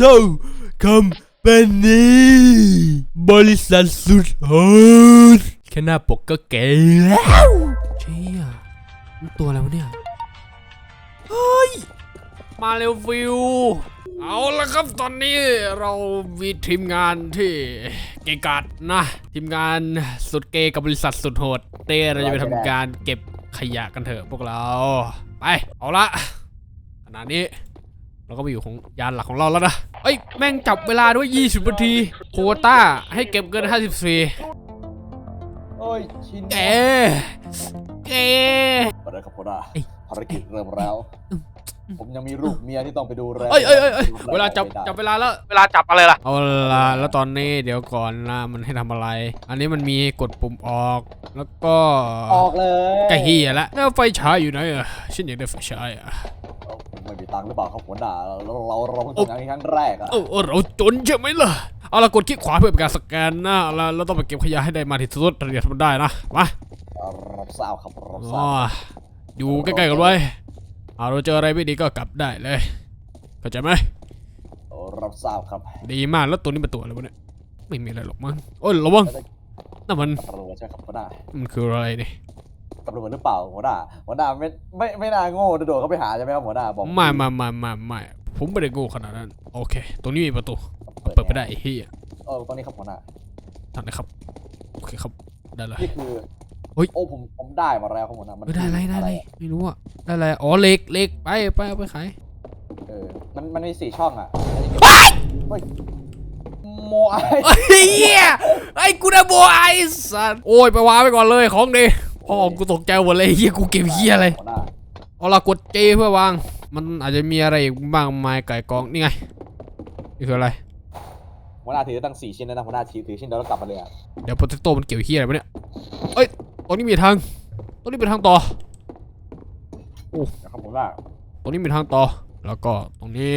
ท่าคำเป็นนี้บริษัทสุดโหดแค่หน้าปกก็เก๋แล้วเชี่ยมันตัวอะไรวะเนี่ย เฮ้ย มาเร็วฟิว เอาละครับตอนนี้เรามีทีมงานที่เกกัดนะ ทีมงานสุดเกย์กับบริษัทสุดโหดเต้เราจะไปทำการเก็บขยะกันเถอะพวกเรา ไป เอาละขณะนี้ เราก็มาอยู่ของยานหลักของเราแล้วนะเอ้ยแม่งจับเวลาด้วย 20นาทีโควต้าให้เก็บเกิน 54โอ้ยชินแกแกอะไรครับพ่อดาเอ้ยภารกิจเริ่มแล้ว ผมยังมีลูกเมียที่ต้องไปดูแลเอ้ยเอ้ยเอ้ยเอ้ยเวลาจับไม่ได้จับเวลาแล้ว เวลาจับอะไรล่ะ เอาละแล้วตอนนี้เดี๋ยวก่อนนะมันให้ทำอะไร อันนี้มันมีกดปุ่มออก แล้วก็ ออกเลยกะเฮียละแล้วไฟฉายอยู่ไหนอะฉันอยากได้ไฟฉายอะเอ้าไม่มีตังค์หรือเปล่าครับหัวหน้าเราเราเราเพิ่งทำงานครั้งแรกอะเออเออเราจนใช่ไหมล่ะ เอาละกดคลิกขวาเพื่อเป็นการสแกนนะแล้วเราต้องไปเก็บขยะให้ได้มากที่สุดเราจะทำได้นะ มารับทราบครับรับทอ๋ราอบอยู่ใกล้ๆกันไว้เอาเราเจออะไรไม่ดีก็กลับได้เลย เข้าใจไหม รับทราบครับดีมากแล้วตัวนี้เป็นตัวอะไรวะเนี่ย ไม่มีอะไรหรอกมั้งโอ้ยระวังนั่นมันตำรวจใช่ครับหัวหน้ามันคืออะไรเนี่ย ตำรวจหรือเปล่าหัวหน้าหัวหน้าไม่ไม่ไม่น่าโง่โดดๆเข้าไปหาใช่ไหมครับหัวหน้าบอกไม่ไม่ไม่ไม่ไม่ผมไม่ได้โง่ขนาดนั้น โอเค ตรงนี้มีประตู เปิดเปิดไปได้ไอ้เฮียเออตอนนี้ครับหัวหน้าทางไหนครับ โอเคครับ ได้เลย นี่คือเฮ้ย โอ้ผมผมได้มาแล้วครับหัวหน้ามันเออได้อะไรได้อะไรอะไม่รู้อะได้อะไรอ๋อเหล็กเหล็กไปไปเอาไปขายเออมันมันมีสี่ช่องอะเฮ้ยโมไอไอ้เหี้ยไอ้กูได้โบไอ้สัสโอ้ยไปวางไปก่อนเลยของดี พ่อกูตกใจหมดเลยเฮียกูเก็บเฮียอะไรหัวหน้าเอาละกดเจเพื่อวาง มันอาจจะมีอะไรอีกบ้างมายไก่กองนี่ไงนี่คืออะไรหัวหน้าถือตั้งสี่ชิ้นแล้วนะหัวหน้าถือถือชิ้นเดียวแล้วกลับมาเลยอะเดี๋ยวโปรเตโต้มันเกี่ยวเฮียอะไรวะเนี่ยเอ้ยตรงนี้มีทางตรงนี้เป็นทางต่อนะครับหัวหน้าตรงนี้มีทางต่อ แล้วก็ตรงนี้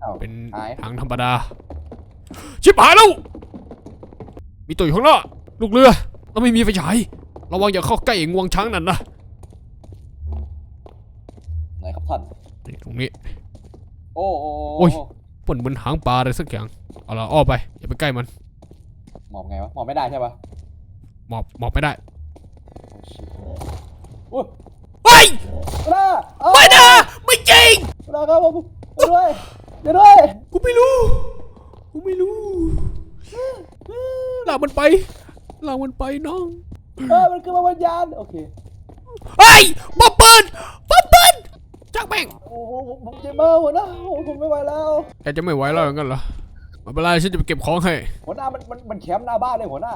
เอ้าเป็นหายทางธรรมดา ชิบหายแล้ว มีตัวอยู่ข้างหน้าลูกเรือเราไม่มีไฟฉาย ระวังอย่าเข้าใกล้ไอ้งวงช้างนั่นนะไหนครับท่านนี่ตรงนี้ โอ้โอ้โอ้ยปนเหมือนหางปลาอะไรสักอย่างเอาละอ้อไปอย่าไปใกล้มันหมอบไงวะหมอบไม่ได้ใช่ปะหมอบหมอบไม่ได้โอ้ยเฮ้ยหัวหน้าเอ้าไม่นะไม่จริงหัวหน้าครับผมช่วยด้วยช่วยด้วยกูไม่รู้กูไม่รู้ลากมันไปลากมันไปน้อง เออมันคือมาวิญญาณโอเคเฮ้ยปอมปืนปอมปืนจักแม่งโอ้โหผมผมเจ็บมากหัวหน้าโอ้โหผมไม่ไหวแล้วแกจะไม่ไหวแล้วอย่างนั้นเหรอไม่เป็นไรฉันจะไปเก็บของให้หัวหน้ามันมันมันแคมป์หน้าบ้านเลยหัวหน้า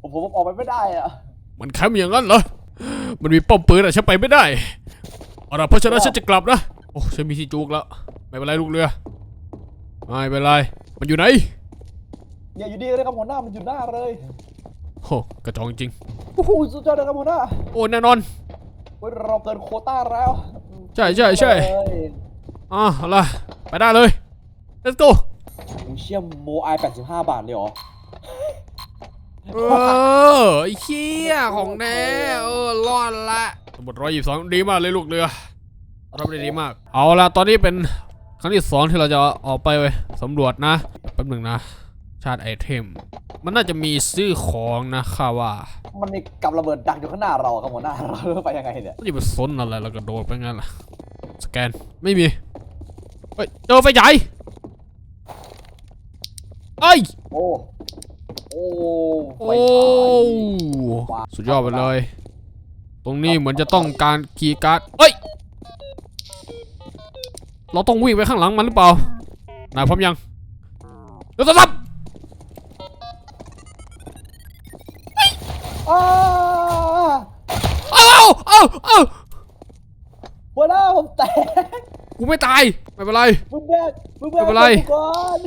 ผมผมผมออกไปไม่ได้อะมันแคมป์อย่างนั้นเหรอมันมีป้อมปืนอะฉันไปไม่ได้เอาล่ะเพราะฉะนั้นฉันจะกลับนะโอ้ฉันมีที่จูกแล้วไม่เป็นไรลูกเรือไม่เป็นไรมันอยู่ไหนอย่าอยู่ดีเลยครับหัวหน้ามันอยู่หน้าเลย โอ้กระจองจริง โอ้โหสุดยอดเลยครับหัวหน้าโอ้แน่นอน เฮ้ยเราเกินโควต้าแล้วใช่ใช่ใช่เลยอะเอาล่ะไปได้เลย let's go กูเชี่ยโมไอ85 บาทเลยเหรอ เออไอ้เหี้ยของแน่เออรอดละสมุดร้อยยี่สองดีมากเลยลูกเรือทำได้ดีมาก เอาละตอนนี้เป็นครั้งที่สองที่เราจะออกไปเว้ยสำรวจนะแป๊บหนึ่งนะ ชาร์จไอเทม มันน่าจะมีซื้อของนะข้าว่ามันมีกับระเบิดดักอยู่ข้างหน้าเราครับหัวหน้าเราไปยังไงเนี่ยไม่ได้ไปสนอะไรแล้วก็โดดไปงั้นล่ะ สแกนไม่มีเฮ้ยเจอไฟฉายเอ้ยโอ้โอ้โอ้ไฟฉายสุดยอดไปเลย ตรงนี้เหมือนจะต้องการคีย์การ์ดเอ้ยเราต้องวิ่งไปข้างหลังมันหรือเปล่านายพร้อมยังเดี๋ยวสับาเอ้าเอ้าหัวหน้าผมแตกกูไม่ตาย ไม่เป็นไร มึงแบกมึงแบกไม่เป็นไร กูก่อน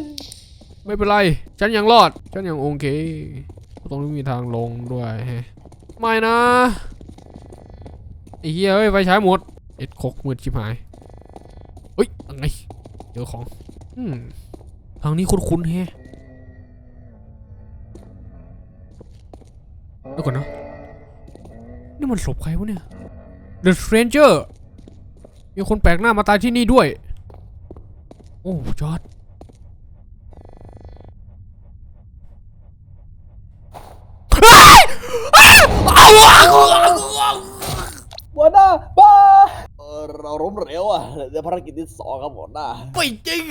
ไม่เป็นไร ฉันยังรอด ฉันยังโอเค ตรงนี้มีทางลงด้วยแฮะไม่นะไอ้เหี้ยเอ้ยไฟฉายหมด เอ็ดคกมืดชิบหายเฮ้ยยังไงเจอของ อืม ทางนี้คุ้นๆแฮะเดี๋ยวก่อนนะนี่มันศพใครวะเนี่ย The Stranger มีคนแปลกหน้ามาตายที่นี่ด้วย โอ้จอดหัวหน้าบ้าเราล้มเหลวอะใวภารกิจที่สองครับหัวหน้า ไปจริง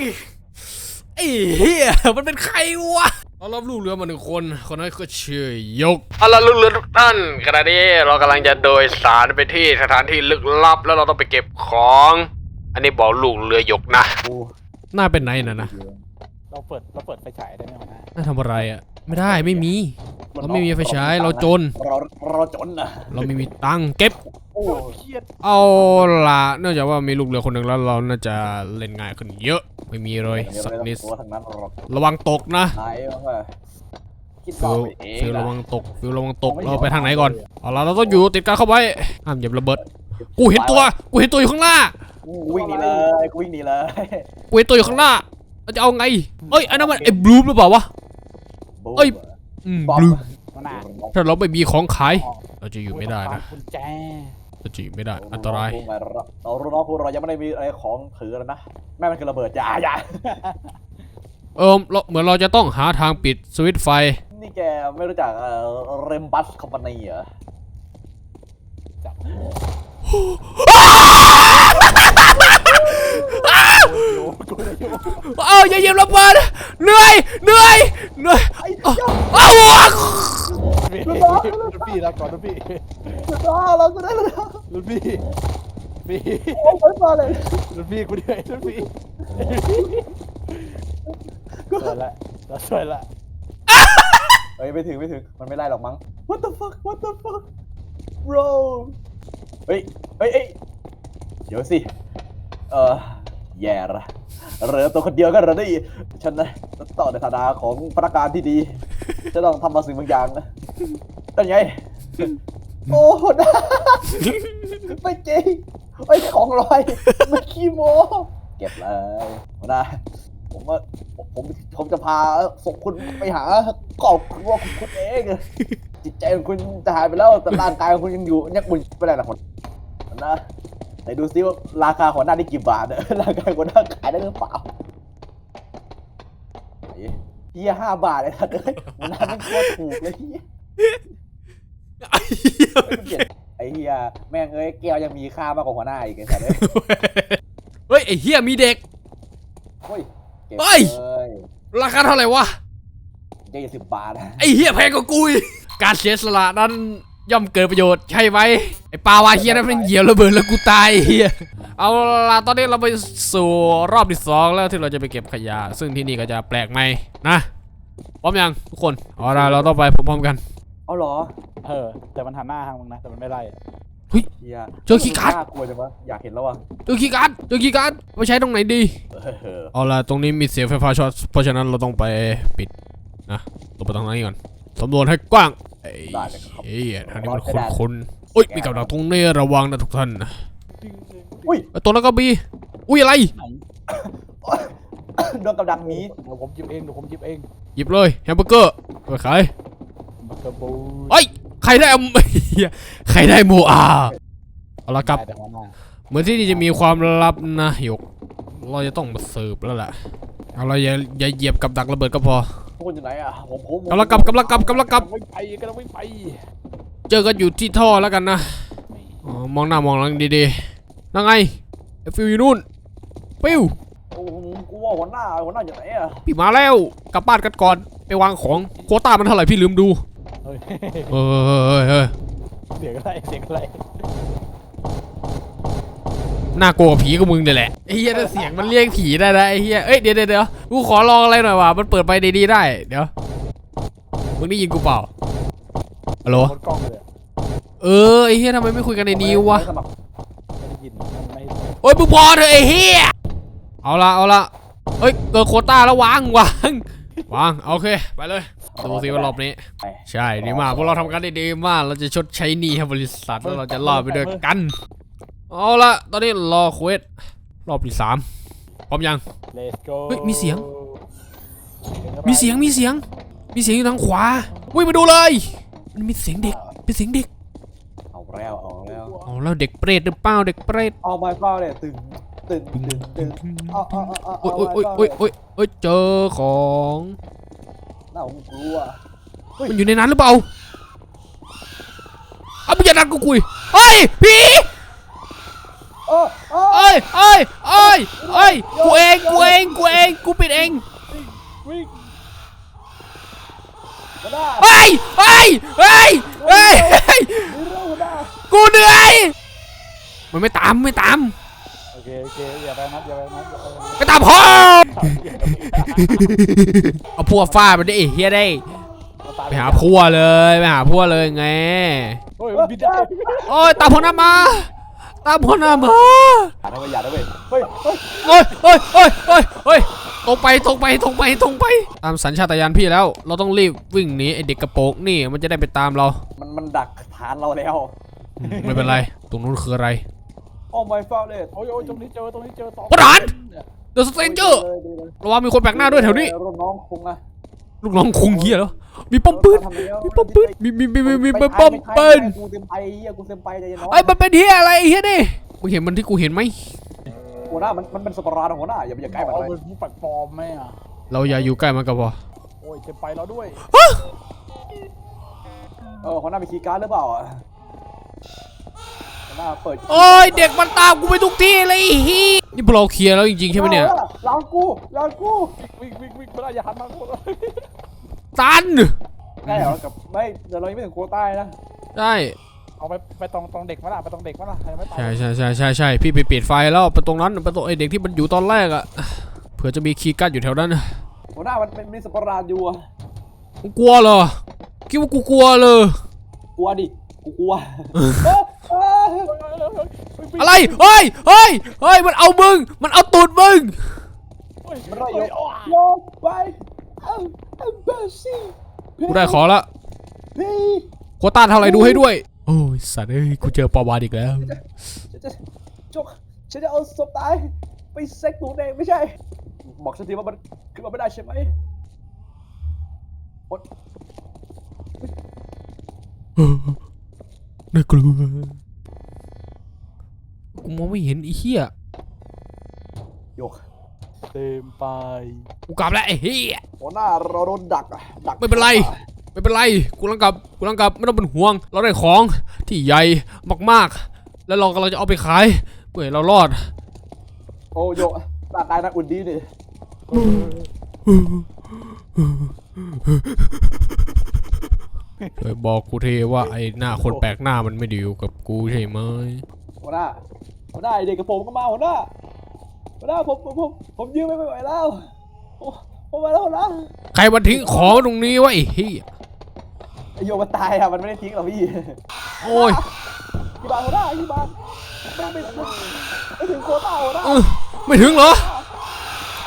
ไอ้เหี้ยมันเป็นใครวะเรารับลูกเรือมาหนึ่งคน คนนั้นก็ชื่อยกเอาละลูกเรือทุกท่านขณะนี้เรากำลังจะโดยสารไปที่สถานที่ลึกลับ แล้วเราต้องไปเก็บของ อันนี้บอกลูกเรือยกนะกูหน้าเป็นไหนน่ะนะเราเปิดเราเปิดไฟฉายได้ไหมหัวหน้าน่าทำอะไรอะ ไม่ได้ไม่มี เราไม่มีไฟฉายเราจน เราเราจนนะเราไม่มีตังค์เก็บ โอ้เครียดเอาละเนื่องจากว่ามีลูกเรือคนหนึ่งแล้วเราน่าจะเล่นง่ายขึ้นเยอะ ไม่มีเลยสักนิดตัวทั้งนั้นหรอกระวังตกนะไหนวะคิดต่ฟิอลไปเองฟิลนะระวังตกฟิลระวังตกเราไปทางไหนก่อนเอาละเราต้องอยู่ติดกันเข้าไว้ห้ามเหยียบระเบิดกูเห็นตัวกูเห็นตัวอยู่ข้างหน้ากูวิ่งหนีเลยกูวิ่งหนีเลยกูเห็นตัวอยู่ข้างหน้าเราจะเอาไงเอ้ยอันนั้นมันไอ้บลูมหรือเปล่าวะเอ้ยอืมบบอมลูมหัวหน้าถ้าเราไม่มีของขาย เราจะอยู่ไม่ได้นะกุญแจเรา จะอยู่ไม่ได้ อันตราย เรารู้น้องพวกเรายังไม่ได้มีอะไรของถือแล้วนะ แม่มันคือระเบิดอย่าอย่าเออเราเหมือนเราจะต้องหาทางปิดสวิตช์ไฟ นี่แกไม่รู้จักเอ่อเรมบัสคอมพานีเหรอจับโยกูเลยโยเอาอย่าเหยียบระเบิดเหนื่อยเหนื่อยเหนื่อยไอ้เอาเจ้าเอารุ่นพี่ลาก่อนรุ่นพี่ สุดยอดเราจะได้แล้วรุ่นพี่พี่โอ้ยมาเลยรุ่นพี่กูเหนื่อยรุ่นพี่สวยละเราสวยละเฮ้ยไม่ถึงไม่ถึงมันไม่ไล่หรอกมั้ง What the fuck What the fuck bro เฮ้ยเฮ้ยเฮ้ยเดี๋ยวสิเออแย่ละเหลือตัวคนเดียวก็เหลือได้ฉันนะต่อในฐานะของพนักงานที่ดี จะต้องทำบาสิ่งบางอย่างนะเป็นไง โอ้โหนะไม่จริงไอ้ของลอยไม่ขี้โมเก็บเลยหัวหนะผมว่าผมผมจะพาส่งคุณไปหาครอบครัวของคุณเองจิตใจของคุณจะหายไปแล้วแต่ร่างกายของคุณยังอยู่ยังบุญไม่ได้หรอกหัวหนะไหนดูซิว่าราคาหัวหน้าได้กี่บาทเนี่ยราคาหัวหน้าขายได้หรือเปล่าเฮียห้าบาทเลยท่านเอ้ยหัวหน้าไมันโคตรถูกเลยเฮีย ไอ้เฮียแม่งเอ้ยแก้วยังมีค่ามากกว่าหัวหน้าอีกไอ้สัตว์เอ้ยเฮ้ยไอ้เหี้ยมีเด็กเฮ้ยเก็บเฮ้ย เลยราคาเท่าไหร่วะ เจ็ดสิบบาทนะไอ้เหี้ยแพงกว่ากูอีกการเสียสละนั้นย่อมเกิดประโยชน์ใช่ไหมไอ้ปลาวาเฮียนั้นมันเหยียบระเบิดแล้วกูตายไอ้เฮียเอาล่ะตอนนี้เราไปสู่รอบที่สองแล้วที่เราจะไปเก็บขยะ ซึ่งที่นี่ก็จะแปลกใหม่นะพร้อมยังทุกคนเอาละเราต้องไปพร้อมๆกัน เอาเหรอเออ แต่มันหันหน้าทางมึงนะ แต่มันไม่ไล่เฮียเจอคีย์การ์ดน่ากลัวจังวะอยากเห็นแล้วว่ะเจอคีย์การ์ดเจอคีย์การ์ดไปใช้ตรงไหนดี เออเอาล่ะตรงนี้มีเสียงไฟฟ้าช็อตเพราะฉะนั้นเราต้องไปปิดนะต้องไปตรงนั้นก่อนสำรวจให้กว้างไอ้ได้เลยครับ เอ้ยทางนี้มันคุ้นๆโอ้ยมีกับดักตรงนี้ระวังนะทุกท่านอุ้ยไอ้ตัวนั้นก็มีอุ้ยอะไรไหนโดนกับดักหมี เดี๋ยวผมหยิบเองเดี๋ยวผมหยิบเองหยิบเลยแฮมเบอร์เกอร์ไปขาย บักเกอร์บูเอ้ยใครได้เอาเหี้ยใครได้โมอาเอาละครับ ได้แต่หัวหน้าเหมือนที่นี่จะมีความลับนะหยก เราจะต้องมาสืบแล้วล่ะเอาเราอย่าอย่าเหยียบกับดักระเบิดก็พอ พวกคุณอยู่ไหนอะผมผมกำลังกลับกำลังกลับกำลังกลับ ไม่ไปก็ต้องไม่ไปเจอกันอยู่ที่ท่อแล้วกันนะอ๋อมองหน้ามองหลังดีๆนั่งไงไอ้ฟิวอยู่นู่นฟิวโอ้โหกูว่าหัวหน้าหัวหน้าอยู่ไหนอะพี่มาแล้วกลับบ้านกันก่อนไปวางของโควต้ามันเท่าไหร่พี่ลืมดู เฮ้ยเออเออเออเออเสียงอะไรเสียงอะไรน่ากลัวกว่าผีกับมึงเนี่ยแหละไอ้เหี้ยถ้าเสียงมันเรียกผีได้นะไอ้เหี้ยเอ้ยเดี๋ยวเดี๋ยวเดี๋ยวกูขอลองอะไรหน่อยว่ะมันเปิดไปดีๆได้ เดี๋ยวมึงได้ยินกูเปล่าฮัลโหลบนกล้องเลยอะเออไอ้เหี้ยทำไมไม่คุยกันในนี้วะไม่สมัครไม่ได้ยินมันไม่โอ้ยมึงพอเถอะไอ้เหี้ยเอาละเอาละเอ้ยเกิดโควต้าแล้ววางวางวางโอเคไปเลย ดูสิว่ารอบนี้ไปใช่ดีมากพวกเราทำกันได้ดีมาก เราจะชดใช้หนี้ให้บริษัทแล้วเราจะรอดไปด้วยกัน เอาละตอนนี้รอเควสรอบที่สามพร้อมยังเลสโก้เฮ้ยมีเสียง มีเสียงมีเสียง มีเสียงอยู่ทางขวาวิ่งมาดูเลยมันมีเสียงเด็กเป็นเสียงเด็กเอาแล้วเอาแล้วเอาแล้วเด็กเปรตหรือเปล่าเด็กเปรตเอาไม้เฝ้าเนี่ยตึงตึงตึงตึงเอาเอาเอาเอาโอ้ยโอ้ยโอ้ยโอ้ยโอ้ยโอ้ยเจอของห น้าผมกลัวมันอยู่ในนั้นหรือเปล่าเอาไม่อย่าดันกูคุยเฮ้ยผีเออเออเอ้ยเอ้ยเอ้ยเอ้ยกูเองกูเองกูเองกูปิดเองวิ่งหัวหน้าเฮ้ยเฮ้ยเฮ้ยเฮ้ยเฮ้ยนี่เรื่องหัวหน้า กูเหนื่อย มันไม่ตามไม่ตาม โอเคโอเคอย่าไปนัดอย่าไปนัดอย่าไปนัดไม่ตามพ่อเอาพัวฟาดมันได้ไอ้เฮียได้เอาตมไปหาพัวเลยไปหาพัวเลยไงโอ้ยมันบินได้โอ้ยตามพ่อหน้ามา ตามพ่อหน้ามาอย่านะเว้ยอย่านะเว้ยเฮ้ยเฮ้ยเฮ้ยเฮ้ยเฮ้ยเฮ้ยเฮ้ยตรงไปตรงไปตรงไปตรงไป ตามสัญชาตญาณพี่แล้ว เราต้องรีบวิ่งหนีไอเด็กกระโปรงนี่มันจะได้ไปตามเรา มันมันดักฐานเราแล้ว ไม่เป็นไร ตรงนู้นคืออะไร โอ้ my god เลยโอ้ยโอ้ยตรงนี้เจอตรงนี้เจอสองพลทหารเดอะสเตนเจอร์ระวังมีคนแปลกหน้าด้วยแถวนี้รุ่นน้องคงนะลูกน้องคุงเฮียแล้ว มีป้อมปืน มีป้อมปืนมีมีมีมีมีมีป้อมปืนกูเต็มไปเฮียกูเต็มไปใจเย็นน้องไอ้ยมันเป็นเฮียอะไรไอ้เฮียนี่มึงเห็นมันที่กูเห็นไหมหัวหน้ามันมันเป็นสปาราของหัวหน้าอย่าไปอย่าใกล้มันเอาเลยเป็นผู้ปักปลอมไหมอะเราอย่าอยู่ใกล้มันก็พอโอ้ยจะไปแล้วด้วยเออหัวหน้ามีคีย์การ์ดหรือเปล่า โอ้ยเด็กมันตามกูไปทุกที่เลยไอ้เฮียนี่พวกเราเคลียร์แล้วจริงๆใช่ไหมเนี่ยลองกูลองกูวิ่งวิ่งวิ่งไม่ได้อย่าหันมาโคตรตันใช่เหรอกับไม่เดี๋ยวเรายังไม่ถึงโควต้าเลยนะใช่เอาไปไปตรงตรงเด็กมาล่ะไปตรงเด็กมาล่ะใครไม่ตายใช่ใช่ใช่ใช่ใช่พี่ไปปิดไฟแล้วไปตรงนั้นไปตรงไอเด็กที่มันอยู่ตอนแรกอะเผื่อจะมีคีย์การ์ดอยู่แถวนั้นหัวหน้ามันเป็นมีสปาราอยู่อะมึงกลัวเหรอคิดว่ากูกลัวเลยกลัวดิกูกลัวเอ้ยเอ้ยอะไรเฮ้ยเฮ้ยเฮ้ยมันเอามึง มันเอาตูดมึง มันไรโยกโยกไปเอ้าเอ้าเบอร์ซี่กูได้ของละพี่โควต้าเท่าไหร่ดูให้ด้วย โอ้ยสัตว์เอ้ยกูเจอปาวานอีกแล้ว ฉันจะจกฉันจะเอาศพตายไปเซ็กหนูเองไม่ใช่ บอกฉันทีว่ามันขึ้นมาไม่ได้ใช่ไหมอด น่ากลัวกูมองไม่เห็นไอ้เหี้ยโยกเต็มไปกูกลับแล้วไอ้เหี้ยหัวหน้าเราโดนดักอะดักไม่เป็นไร ไม่เป็นไรกูรังกลับกูรังกลับไม่ต้องเป็นห่วง เราได้ของที่ใหญ่มากๆ แล้วเรากำลังจะเอาไปขายเพื่อให้เรารอดโอ้โยกหน้าตายนักอุ่นดีนี่ ช่วยบอกกูเทว่าไอ้หน้าคนแปลกหน้ามันไม่ไดีอยู่กับกูใช่ไหมหัวหน้าหัวหน้าไอ้เด็กกับผมก็มาหัวหน้าหัวหน้าผมผมผมผมยืมไม่ไหวแล้วผมผมมาแล้วหัวหน้าใครมาทิ้งของตรงนี้วะไอ้เหี้ยไอโยมันตายอะมันไม่ได้ทิ้งหรอกพี่โอ้ยกี่บาทหัวหน้ากี่บาทไม่ไม่ไม่ไม่ถึงโควต้าหัวหน้าเออไม่ถึงเหรอ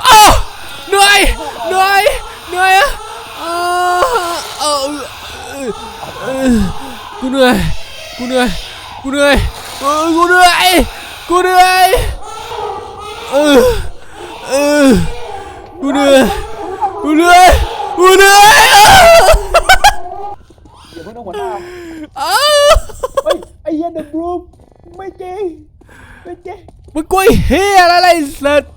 อ้าวเหนื่อยเหนื่อยเหนื่อยอะเออเออเออเออกูเหนื่อยกูเหนื่อยกูเหนื่อยเออกูเหนื่อยกูเหนื่อยเออเออกูเหนื่อยกูเหนื่อยกูเหนื่อยอย่าเพิ่งนะหัวหน้าอ้าวเฮ้ยไอ้ เหี้ยเดอะบรูมไม่จริงไม่จริงมึงกุยเฮียอะไรไรสัตว์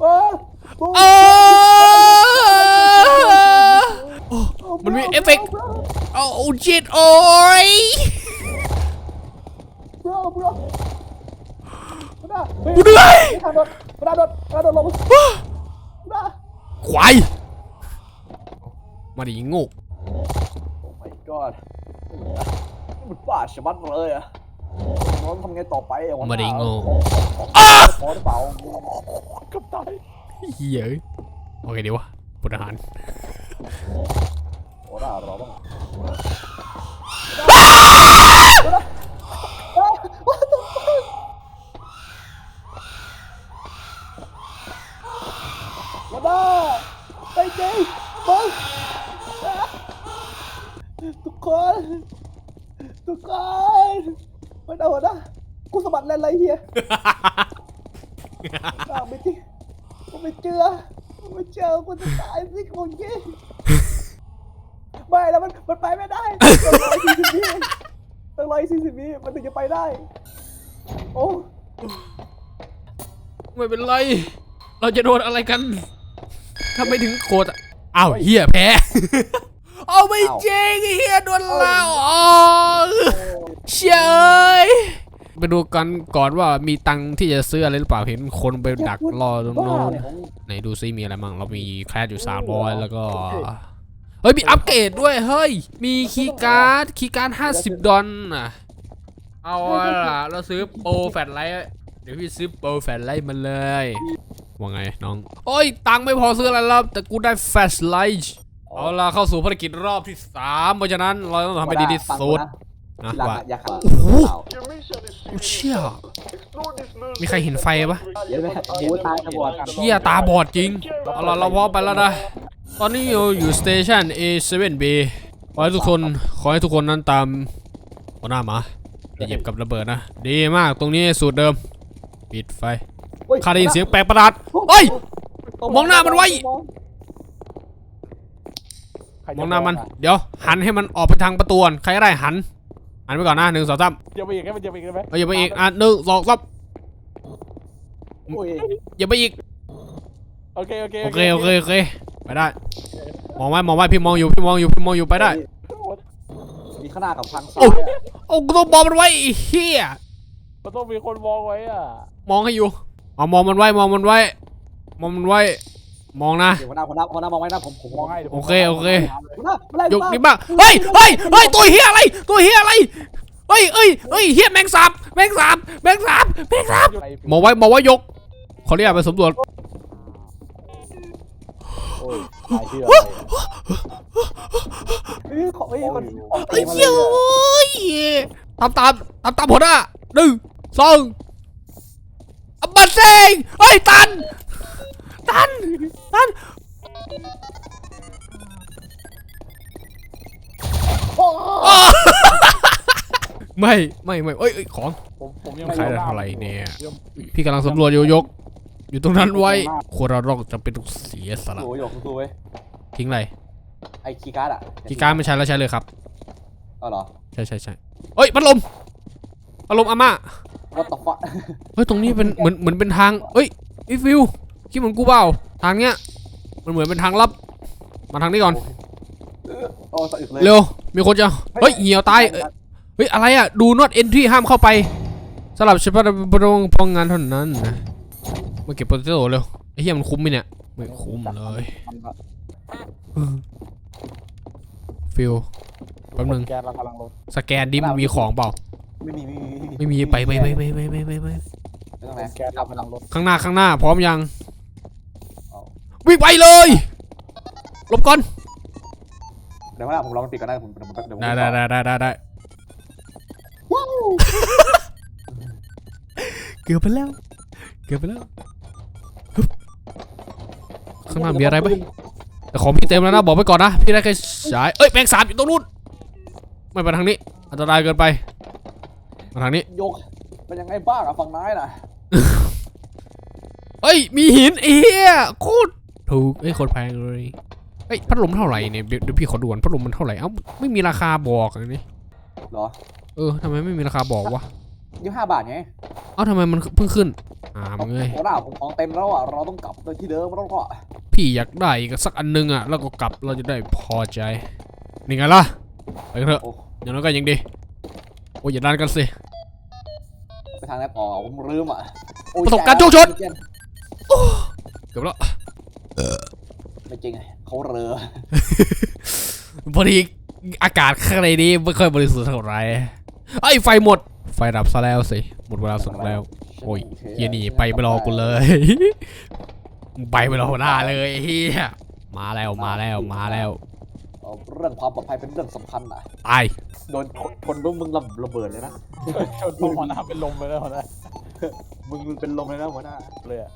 เออบูมอ้า โอ้มันมีเอฟเฟกต์โอ้จิตโอ้ยบรบรหัวหน้าฮ้กูเหนื่อยทางโดดหัวหน้าโดดหัวหน้าโดดลงหัวหน้าควาย มาดิโงูโอ้ my god นี่มันบ้าชะมัดเลยอะเราทำไงต่อไปอะหัวหน้ามาดิโงูพอหรือเปล่ากับตายเฮียเอ้ยโอเคดีวะพลทหาร หัวหน้ารอบ้างหัวหน้าไปจริงมึงทุกคน ทุกคนหัวหน้าหัวหน้ากูสะบัดเล่นอะไรเฮียตามไปจริงกูไม่เจอกูไม่เจอกูจะตายสิคนยี่ไม่แล้วมันมันไปไม่ได้ต้องร้อยสี่สิบวิต้องร้อยสี่สิบวิมันถึงจะไปได้ โอ้ ไม่เป็นไร เราจะโดนอะไรกัน ถ้าไม่ถึงโคตรอ้าวเฮียแพ้ เอาไม่อ้าวจริงไอ้เฮียโดนลาออกเชยเอ้ยไปดูกันก่อนว่ามีตังค์ที่จะซื้ออะไรหรือเปล่าเห็นคนไปดักรอตรงโน้นไหนดูซิมีอะไรมั่งเรามีแคลสอยู่300แล้วก็เฮ้ยมีอัปเกรดด้วยเฮ้ยมีคีย์การ์ดคีย์การ์ด50ดอลน่ะเอาล่ะเราซื้อโปรแฟลชไลท์ เดี๋ยวพี่ซื้อโปรแฟลชไลท์มาเลย ว่าไงน้อง โอ้ย ตังค์ไม่พอซื้ออะไรแล้ว แต่กูได้แฟลชไลท์เอาล่ะเข้าสู่ภารกิจรอบที่3เพราะฉะนั้นเราต้องทำให้ดีที่สุดนะนะว่า อย่าขัดโอ้โหเปล่าโอ้เชี่ยมีใครเห็นไฟปะเดี๋ยวไปโอ้ตายจะบอดเฮียตาบอดจริง เอาล่ะเราพร้อมไปแล้วนะ ตอนนี้เราอยู่สเตชัน A7B ขอให้ทุกคน ขอให้ทุกคนนั้นตามหัวหน้ามาจะเหยียบกับระเบิดนะ ดีมากตรงนี้สูตรเดิม ปิดไฟข้าได้ยินเสียงแปลกประหลาดเฮ้ย มองหน้ามันไว้ ใครจะมองหน้ามันะเดี๋ยว หันให้มันออกไปทางประตูก่อนใครก็ได้หัน หันไปก่อนนะหนึ่งสองสามอย่าไปอีกให้มันอย่าไปอีกได้ไหมเอาอย่าไปอีกอะหนึ่งสองสามโอ้ยอย่าไปอีก โอเคโอเคโอเคโอเคโอเค ไปได้ มองไว้มองไว้พี่มองอยู่พี่มองอยู่พี่มองอยู่ไปได้ มีข้างหน้ากับทางซ้าโอ้ยอะโอ้กูต้องมองมันไว้ไอ้เฮียมันต้องมีคนมองไว้อะ มองให้อยู่เอามองมันไว้มองมันไว้ มองมันไว้ มองนะ เดี๋ยวหัวหน้าหัวหน้าหัวหน้ามองไว้นะผมผมมองให้ดี๋ยวผมโอเคโอเค หัวหน้าอะไรยกนี่บ้างเฮ้ยเฮ้ยเฮ้ยตัวเฮียอะไร ตัวเฮียอะไรเฮ้ยเฮ้ยเฮ้ยเฮียแมงสาบแมงสาบแมงสาบแมงสาบมองไว้มองไว้ยกขออนุญาตไปสำรวจโอ้ยตายที่อะไรอะเฮ้ยขอเฮ้ยมันเฮ้ยเหี้ยเอ้ยทำตามทำตามหัวหน้าหนึ่งสองอับบัต เซงเฮ้ยตัน ตัน ตันอ้าวไม่ ไม่ ไม่เอ้ยเอ้ยของ ผมผมยังใครได้เท่าไหร่เนี่ย พี่กำลังสำรวจอยู่ยก อยู่ตรงนั้นไว้ควรเราต้องจำเป็นต้องเสียสละโอ้ยหยกสู้เว้ยทิ้งอะไรไอ้คีย์การ์ดอะกีการดไม่ใช้แล้วใช้เลยครับ เอาเหรอ ใช่ใช่ใช่เอ้ยพัดลมพัดลมอาม่า what the fuck เฮ้ยตรงนี้เป็นเหมือนเหมือนเป็นทางเอ้ยไอ้ฟิวคิดเหมือนกูเปล่าทางเนี้ยมันเหมือนเป็นทางลับ มาทางนี้ก่อนโอ้สะอึกเลยเร็วมีคนจะเฮ้ยเหี่ยวตายเอ้ยเฮ้ยอะไรอะดูนอตเอนทรีห้ามเข้าไปสำหรับเฉพาะพระองค์พองงานเท่านั้นนะมาเก็บโปรเตโต้เร็วไอ้เหี้ยมันคุ้มไหมเนี่ยไม่คุ้มเลยมันก็ฟิวแป๊บนึงแก๊สเรากำลังลดสแกนดิมันมีของเปล่า ไม่มีไม่มีไม่มีไปไปไปไปไปไปไปเรื่งอะไรแกทำพลังลดข้างหน้าข้างหน้าพร้อมยัง วิ่งไปเลยหลบก่อนเดี๋ยวว่าผมลองติดกันได้ผมเดี๋ยวผมเดี๋ยวได้ได้ได้ได้ได้เกือบไปแล้ว เกือบไปแล้วข้างหน้ามีอะไรไหมแต่ของพี่เต็มแล้วนะบอกไปก่อนนะ พี่ได้แค่สายเอ้ยแมงสาบอยู่ตรงนู้นไม่ไปทางนี้ อันตรายเกินไป มาทางนี้ ยก เป็นยังไงบ้างอะฝั่งน้ายน่ะเอ้ย มีหินเอี้ยโคตรถูกเอ้ยโคตรแพงเลยเอ้ยพัดลมเท่าไหร่เนี่ยเดี๋ยวเดี๋ยวพี่ขอดูก่อนพัดลมมันเท่าไหร่เอ้าไม่มีราคาบอกเลยนี่เหรอเออทำไมไม่มีราคาบอกวะยี่ห้าบาทไงเอ้าทำไมมันเพิ่งขึ้นอ่ามึงเอ้ยหัวหน้าผมของเต็มแล้วอะเราต้องกลับไปที่เดิมแล้วก็พี่อยากได้อีกสักอันนึงอะแล้วก็กลับเราจะได้พอใจนี่ไงล่ะไปกันเถอะโอ้อย่างน้อยก็ยังดี โอ้ยอย่าดันกันสิ ไปทางไหนต่อผมลืมอะโอ้ยประสบการณ์โชคชน เกือบแล้วไม่จริงไงเขาเรือพอดีอากาศข้างในนี้ไม่ค่อยบริสุทธิ์เท่าไหร่ไอ้ยไฟหมด ไฟดับซะแล้วสิ หมดเวลาสุดแล้ว โอ้ยเฮียนี่ไปไม่รอกูเลย ไปไม่รอหน้าเลยเฮียมาแล้วมาแล้วมาแล้ว เอาเรื่องความปลอดภัยเป็นเรื่องสำคัญนะตาย โดนชนชนปุ๊บมึงระระเบิดเลยนะ ชนหัวหน้าเป็นลมไปแล้วหัวหน้ามึงเป็นลมเลยนะหัวหน้าเลยอะ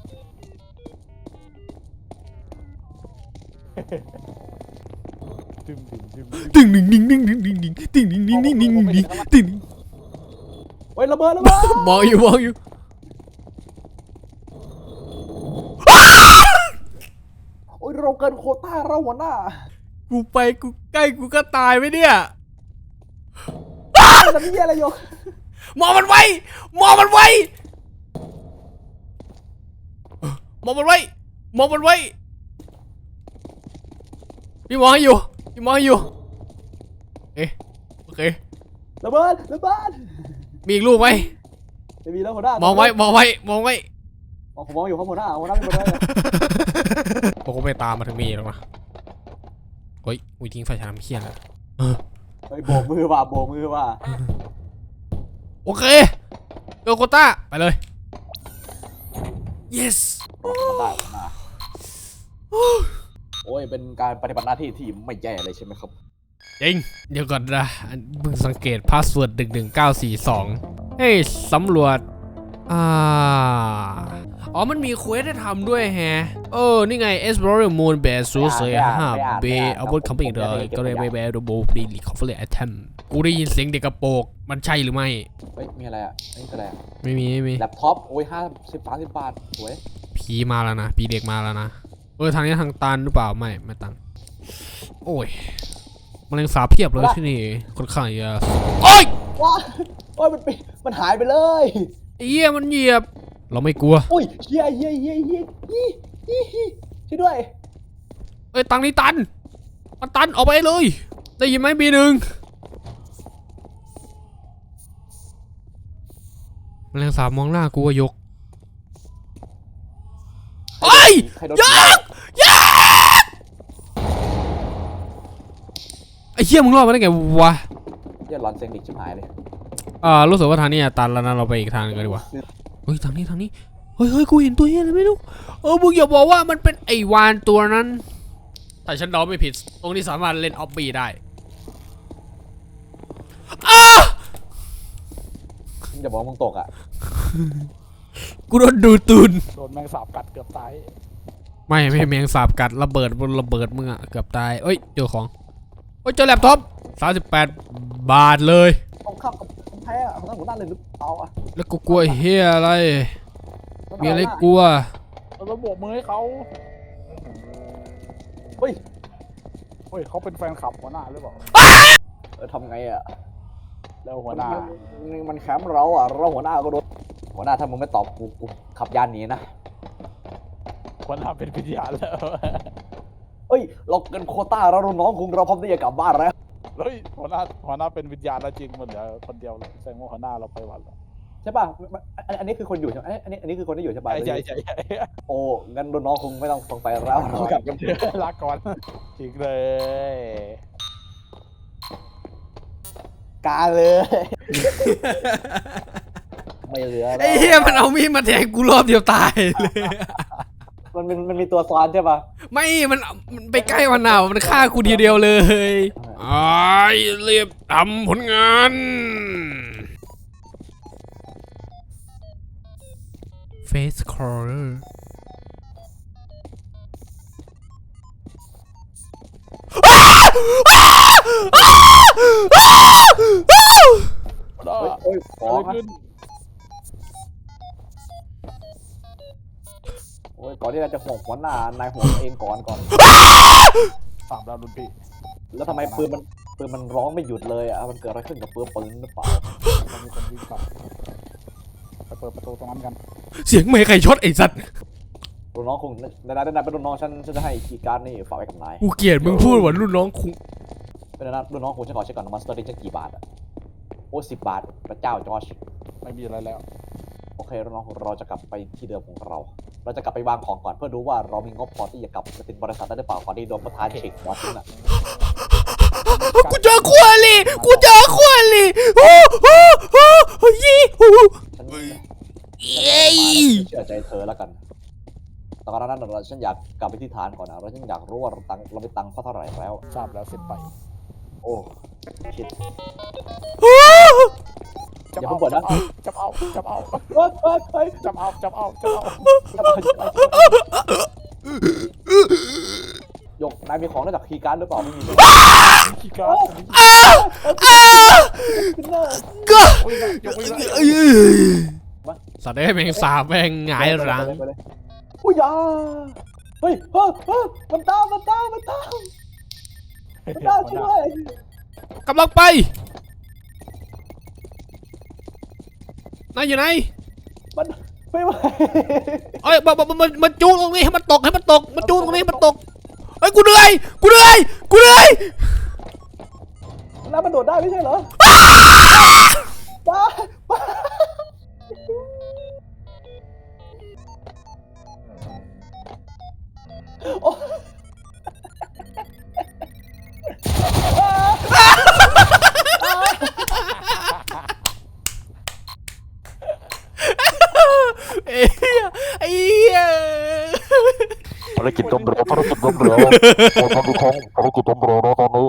ดึมดึมดึมดึมตึงหนึ่งนิ่งนิ่งนิ่งนิ่งนิ่งตึงนิ่งนิ่งนิ่งนิ่งนิ่งตึงเฮ้ยระเบิดระเบิดมองอยู่มองอยู่โอ้ยเราเกินโควต้าเราหัวหน้า กูไปกูใกล้กูก็ตายไหมเนี่ยจะมีอะไรโยกมองมันไว้มองมันไว้มองมันไว้มองมันไว้พี่มองให้อยู่พี่มองให้อยู่เอ๊ะโอเคระเบิดระเบิดมีอีกลูกไหมไม่มีแล้วหัวหน้ามองไว้มองไว้มองไว้มองผมมองอยู่ข้างหัวหน้าหัวหน้าไม่หมดเลยผมก็ไม่ตามมาถึงมีหรอกนะเฮ้ยอุ้ยทิ้งไฟฉายน้ำเขี้ยนแล้วเฮ้ยโบกมือว่ะโบกมือว่ะโอเคโยโกต้าไปเลย yes มันได้หัวหน้าโอ้ยเป็นการปฏิบัติหน้าที่ที่ไม่แย่เลยใช่ไหมครับ จริง เดี๋ยวก่อนนะอันมึงสังเกตพาสเวิร์ดหนึ่งหนึ่งเก้าสี่สองเฮ้ยสำรวจ อ่า อ๋อมันมีเควสให้ทำด้วยแฮะ เออ นี่ไง exploring moon base สูเสียห้าเบอาวุธคำปิงเลยก็เลยไปแบร์ดูบูดีลีคอฟเฟอร์แอทเทมกูได้ยินเสียงเด็กกระโปรงมันใช่หรือไม่ เฮ้ย มีอะไรอะนี่คืออะไรอะไม่มี ไม่มี แล็ปท็อป โอ้ยห้าสิบสามสิบบาทสวยผีมาแล้วนะผีเด็กมาแล้วนะ เออ ทางนี้ทางตันหรือเปล่า ไม่ ไม่ตันโอ้ยแมลงสาบเพียบเลยที่นี่ค่อนข้างเยอะโอ้ยว้าโอ้ยมันไปมันหายไปเลยไอ้เหี้ยมันเหยียบ เราไม่กลัว อุ้ยเฮียเฮียเฮียเฮียยี่ยี่ยี่ช่วยด้วย เอ้ยตังนี้ตัน มันตันออกไปเลย ได้ยินไหมบีหนึ่งแมลงสาบมองหน้ากูว่ายกเอ้ยใครโดน ยกยกไอ้เหี้ยมึงรอดมาได้ไงวะ เฮียหลอนเซงดิกชิบหายเลยอ่ารู้สึกว่าทางนี้อะตันแล้วนะเราไปอีกทางหนึงกันดีกว่า เฮ้ยทางนี้ทางนี้เฮ้ยเฮ้ยกูเห็นตัวเหี้ยอะไรไม่รู้เออมึงอย่าบอกว่ามันเป็นไอ้วานตัวนั้นแต่ฉันเดาไม่ผิด ตรงนี้สามารถเล่นออฟบีได้อ้ามึงอย่าบอกว่ามึงตกอะกูโดนดูดตูนโดนแมงสาบกัดเกือบตายไม่ไม่แมงสาบกัดระเบิดบนระเบิดมึงอะเกือบตายเอ้ยเจอของเอ้ยเจอแล็ปท็อป38บาทเลยต้องขับกับ แพ้อะต้องหัวหน้าเลยหรือเปล่าอะแล้วกูกลัวเฮียอะไร มีอะไรกลัว เราต้องโบกมือให้เขาเฮ้ยเฮ้ยเขาเป็นแฟนคลับหัวหน้าหรือเปล่าเออทำไงอะแล้วหัวหน้านี่มันแคมป์เราอะเราหัวหน้าก็โดนหัวหน้าถ้ามึงไม่ตอบกูกูขับยานหนีนะหัวหน้าเป็นวิญญาณแล้วเฮ้ยเราเกินโควต้าแล้วน้องๆคุงเราพร้อมที่จะกลับบ้านแล้ว เฮ้ยหัวหน้าหัวหน้าเป็นวิญญาณแล้วจริงมันเหลือคนเดียวเลยแสดงว่าหัวหน้าเราไปหวันแล้วใช่ป่ะอันอันนี้คือคนอยู่ใช่ไหมอันนี้อันนี้คือคนที่อยู่ใช่ป่ะใช่ใช่ใช่ใช่โอ้งั้นน้องๆคงไม่ต้องต้องไปแล้วเรากลับกันเถอะลาก่อนจริงเลยกาเลย ไม่เหลือแล้ว ไอ้เฮียมันเอามีดมาแทงกูรอบเดียวตายเลย มันมันมันมีตัวซ้อนใช่ป่ะไม่มันมันไปใกล้มันหนาวมันฆ่ากูทีเดียวเลยไอ้ายรีบทำผลงาน Face Crawler หัวหน้าเฮ้ยเฮ้ยขเกิอดอะไรขึ้น โอ้ยก่อนที่เราจะห่วงหัวหน้านายห่วงเองก่อนก่อน สามดาวรุ่นพี่แล้วทำไมปืนมันปืนมันร้องไม่หยุดเลยอะมันเกิดอะไรขึ้นกับปืนปืนหรือเปล่ามันมีคนวิ่งผ่านไปเปิดประตูตรงนั้นกันเสียงไม่ใครช็อตไอ้สัตว์รุ่นน้องคงในนั้นในนั้นเป็นรุ่นน้องฉันฉันจะให้คีย์การ์ดนี่ฝากไว้กับนายกูเกลียดมึงพูดว่ารุ่นน้องคุงเป็นนั้นรุ่นน้องคงฉันขอเช็คก่อนนะมาสเตอร์ดิจะกี่บาทอะโอ้สิบบาทพระเจ้าจอร์จไม่มีอะไรแล้ว โอเครุ่นน้องของเราจะกลับไปที่เดิมของเรา เราจะกลับไปวางของก่อนเพื่อดูว่าเรามีงบพอที่จะกลับไปติดบริษัทได้หรือเปล่าก่อนที่โดนประธานเช็คหมดทิ้งอะกูเจอขวลีกูเจอขวลีโอ้โหโอ้โหยี่โอ้โหฉันเย้เชื่อใจเธอแล้วกันตอนนั้นเราฉันอยากกลับไปที่ฐานก่อนนะเราฉันอยากรู้ว่าเราตังเราไปตังค์เท่าไหร่แล้วทราบแล้วเสร็จไป โอ้ชิด จับอย่าเอาเพิ่งเปิดนะจับเอาจับเอาเฮ้ยเฮ้ยเฮ้ยจับเอาจับเอาจับเอายกนายมีของนอกจากคีย์การ์ดหรือเปล่าไม่มีเลยขี้การ์ดขึ้นเลยก็วิ่งเลยยกวิ่งเลยเอ้ยสัตว์ได้แมงสาบแม่งหงายหลังไปเลยอุ้ยอยาเฮ้ยเฮ้ยเฮ้ยมันตามมันตามมันตามมันตามช่วยกำลังไป นายอยู่ไหนมันไม่ไหวเอ้ยมันมันมันมันจูงตรงนี้ให้มันตกให้มันตกมันจูงตรงนี้ให้มันตกเอ้ยกูเหนื่อยกูเหนื่อยกูเหนื่อยมหัวหน้ามันโดดได้ไม่ใช่เหรอบ้าบ้าโอ้ ภารกิจล้มเหลวภารกิจล้มเหลวขอทำทุกครั้งภารกิจล้มเหลวนะตอนนี้